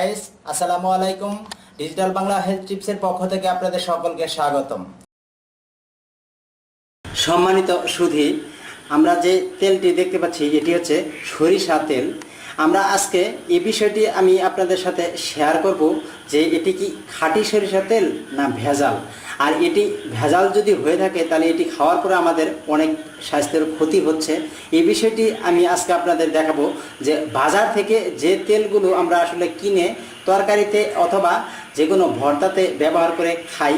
Guys আসসালামু আলাইকুম। Digital Bangla health টিপসের পক্ষ থেকে আপনাদের সকলকে স্বাগতম। সম্মানিত সুধী, আমরা যে তেলটি দেখতে পাচ্ছি, এটি হচ্ছে সরিষা তেল। আমরা আজকে এই বিষয়টি আমি আপনাদের সাথে শেয়ার করব যে এটি কি খাঁটি সরিষা তেল না ভেজাল। আর এটি ভেজাল যদি হয়ে থাকে, তাহলে এটি খাওয়ার পরে আমাদের অনেক স্বাস্থ্যের ক্ষতি হচ্ছে। এই বিষয়টি আমি আজকে আপনাদের দেখাবো যে বাজার থেকে যে তেলগুলো আমরা আসলে কিনে তরকারিতে অথবা যে কোনো ভর্তাতে ব্যবহার করে খাই,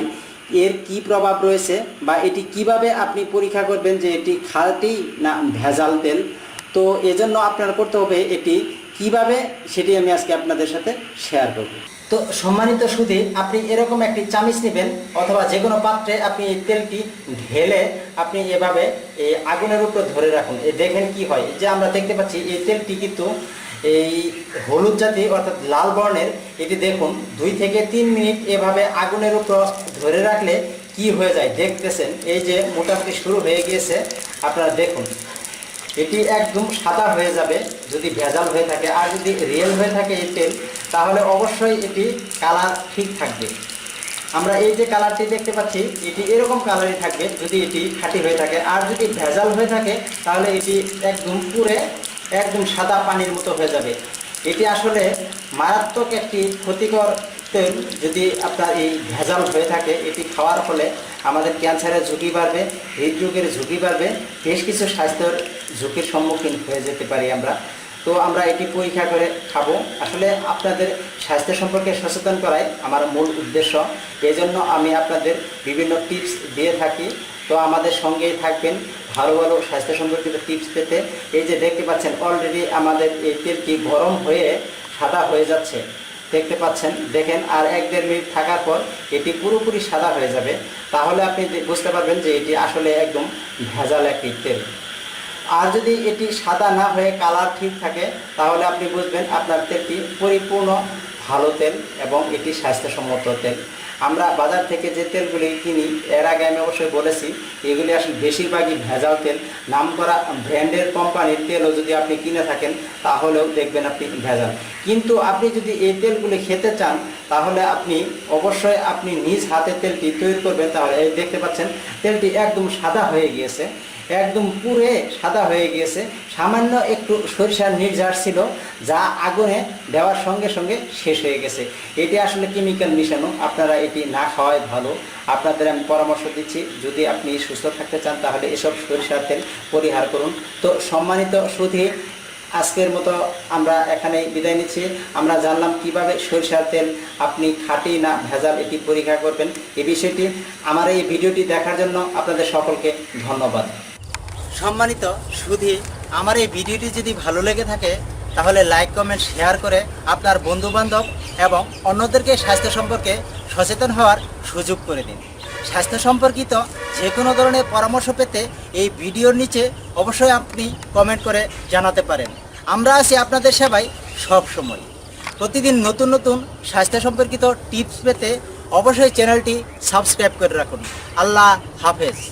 এর কি প্রভাব রয়েছে বা এটি কীভাবে আপনি পরীক্ষা করবেন যে এটি খাঁটি না ভেজাল তেল? তো এজন্য আপনার করতে হবে এটি। কীভাবে? সেটি আমি আজকে আপনাদের সাথে শেয়ার করব। তো সম্মানিত সুদী আপনি এরকম একটি চামিচ নেবেন অথবা যে কোনো পাত্রে আপনি এই তেলটি ঢেলে আপনি এভাবে এই আগুনের উপর ধরে রাখুন। এই দেখেন কি হয় যে আমরা দেখতে পাচ্ছি, এই তেলটি কিন্তু এই হলুদ জাতি অর্থাৎ লাল বর্ণের, এটি দেখুন, দুই থেকে তিন মিনিট এভাবে আগুনের উপর ধরে রাখলে কি হয়ে যায় দেখতেছেন। এই যে মোটামুটি শুরু হয়ে গিয়েছে, আপনারা দেখুন। এটি একদম সাদা হয়ে যাবে, যদি ভেজাল হয়ে থাকে। আর যদি রিয়েল হয়ে থাকে এই তেল, তাহলে অবশ্যই এটি কালার ঠিক থাকবে। আমরা এই যে কালারটি দেখতে পাচ্ছি, এটি এরকম কালারই থাকবে যদি এটি খাঁটি হয়ে থাকে। আর যদি ভেজাল হয়ে থাকে, তাহলে এটি একদম পুরে একদম সাদা পানির মতো হয়ে যাবে। এটি আসলে মারাত্মক একটি ক্ষতিকর তেল যদি আপনার এই ভেজাল হয়ে থাকে, এটি খাওয়ার ফলে আমাদের ক্যান্সারের ঝুঁকি বাড়বে, হৃদরোগের ঝুঁকি বাড়বে, বেশ কিছু স্বাস্থ্যের ঝুঁকির সম্মুখীন হয়ে যেতে পারি আমরা। তো আমরা এটি পরীক্ষা করে খাব। আসলে আপনাদের স্বাস্থ্য সম্পর্কে সচেতন করাই আমার মূল উদ্দেশ্য। এই জন্য আমি আপনাদের বিভিন্ন টিপস দিয়ে থাকি। তো আমাদের সঙ্গেই থাকবেন ভালো ভালো স্বাস্থ্য সম্পর্কিত টিপস পেতে। এই যে দেখতে পাচ্ছেন অলরেডি আমাদের এই তেলটি গরম হয়ে সাদা হয়ে যাচ্ছে। দেখতে পাচ্ছেন, দেখেন, আর এক দেড় মিনিট থাকার পর এটি পুরোপুরি সাদা হয়ে যাবে। তাহলে আপনি বুঝতে পারবেন যে এটি আসলে একদম ভেজাল একটি তেল আর যদি এটি সাদা না হয়ে কালার ঠিক থাকে, তাহলে আপনি বুঝবেন আপনার তেলটি পরিপূর্ণ ভালো তেল এবং এটি স্বাস্থ্যসম্মত তেল। আমরা বাজার থেকে যে তেলগুলি কিনি, এর আগে আমি অবশ্যই বলেছি, এগুলি আসলে বেশিরভাগই ভেজাল তেল। নাম করা ব্র্যান্ডের কোম্পানির তেলও যদি আপনি কিনে থাকেন, তাহলেও দেখবেন আপনি ভেজাল। কিন্তু আপনি যদি এই তেলগুলি খেতে চান, তাহলে আপনি অবশ্যই আপনি নিজ হাতে তেলটি তৈরি করবেন। তাহলে এই দেখতে পাচ্ছেন, তেলটি একদম সাদা হয়ে গিয়েছে। একদম পুরে সাদা হয়ে গিয়েছে। সামান্য একটু সরিষার নির্যাস ছিল, যা আগুনে দেওয়ার সঙ্গে সঙ্গে শেষ হয়ে গেছে। এটি আসলে কেমিক্যাল মিশানো। আপনারা এটি না খাওয়াই ভালো। আপনাদের আমি পরামর্শ দিচ্ছি, যদি আপনি সুস্থ থাকতে চান, তাহলে এসব সরিষার তেল পরিহার করুন। তো সম্মানিত সুধী আজকের মতো আমরা এখানে বিদায় নিচ্ছি। আমরা জানলাম কীভাবে সরিষার তেল আপনি খাঁটি না ভেজাল এটি পরীক্ষা করবেন। এই বিষয়টি, আমার এই ভিডিওটি দেখার জন্য আপনাদের সকলকে ধন্যবাদ। সম্মানিত সুধী, আমার এই ভিডিওটি যদি ভালো লেগে থাকে, তাহলে লাইক কমেন্ট শেয়ার করে আপনার বন্ধুবান্ধব এবং অন্যদেরকে স্বাস্থ্য সম্পর্কে সচেতন হওয়ার সুযোগ করে দিন। স্বাস্থ্য সম্পর্কিত যে কোনো ধরনের পরামর্শ পেতে এই ভিডিওর নিচে অবশ্যই আপনি কমেন্ট করে জানাতে পারেন। আমরা আছি আপনাদের সেবায় সব সময়। প্রতিদিন নতুন নতুন স্বাস্থ্য সম্পর্কিত টিপস পেতে অবশ্যই চ্যানেলটি সাবস্ক্রাইব করে রাখুন। আল্লাহ হাফেজ।